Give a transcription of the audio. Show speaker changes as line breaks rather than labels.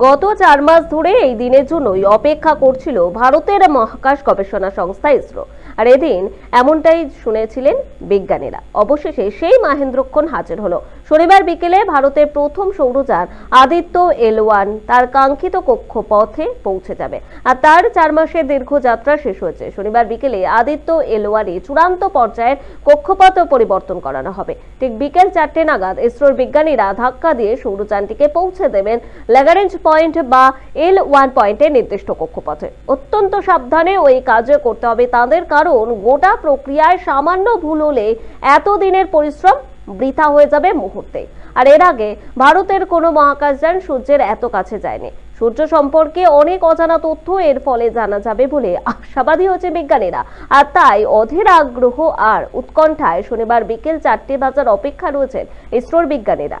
গত চার মাস ধরে এই দিনের জন্যই অপেক্ষা করছিল ভারতের মহাকাশ গবেষণা সংস্থা ইসরো। আর এদিন এমনটাই শুনেছিলেন বিজ্ঞানীরা। অবশেষে সেই মাহেন্দ্রক্ষণ হাজির হলো। শনিবার বিকেলে ভারতের প্রথম সৌরযান আদিত্য এল ওয়ান, তার কাঙ্ক্ষিত কক্ষপথে পৌঁছে যাবে। আর তার চার মাসের দীর্ঘ যাত্রা শেষ হয়েছে। শনিবার বিকেলে আদিত্য এল ওয়ানে চূড়ান্ত পর্যায়ের কক্ষপথ পরিবর্তন করানো হবে। ঠিক বিকেল চারটে নাগাদ ইসরোর বিজ্ঞানীরা ধাক্কা দিয়ে সৌরযানটিকে পৌঁছে দেবেন ল্যাগারেঞ্জ পয়েন্ট বা এল ওয়ান পয়েন্টে নির্দিষ্ট কক্ষপথে। অত্যন্ত সাবধানে ওই কাজ করতে হবে। তাদের কারণ গোটা প্রক্রিয়ায় সামান্য ভুল হলে এতদিনের পরিশ্রম বৃথা হয়ে যাবে মুহূর্তে। আর এর আগে ভারতের কোনো মহাকাশযান সূর্যের এত কাছে যায়নি। সূর্য সম্পর্কে অনেক অজানা তথ্য এর ফলে জানা যাবে বলে আশাবাদী হচ্ছে বিজ্ঞানীরা। আর তাই অধীর আগ্রহ আর উৎকণ্ঠায় শনিবার বিকেল চারটে বাজার অপেক্ষা রয়েছেন ইসরোর বিজ্ঞানীরা।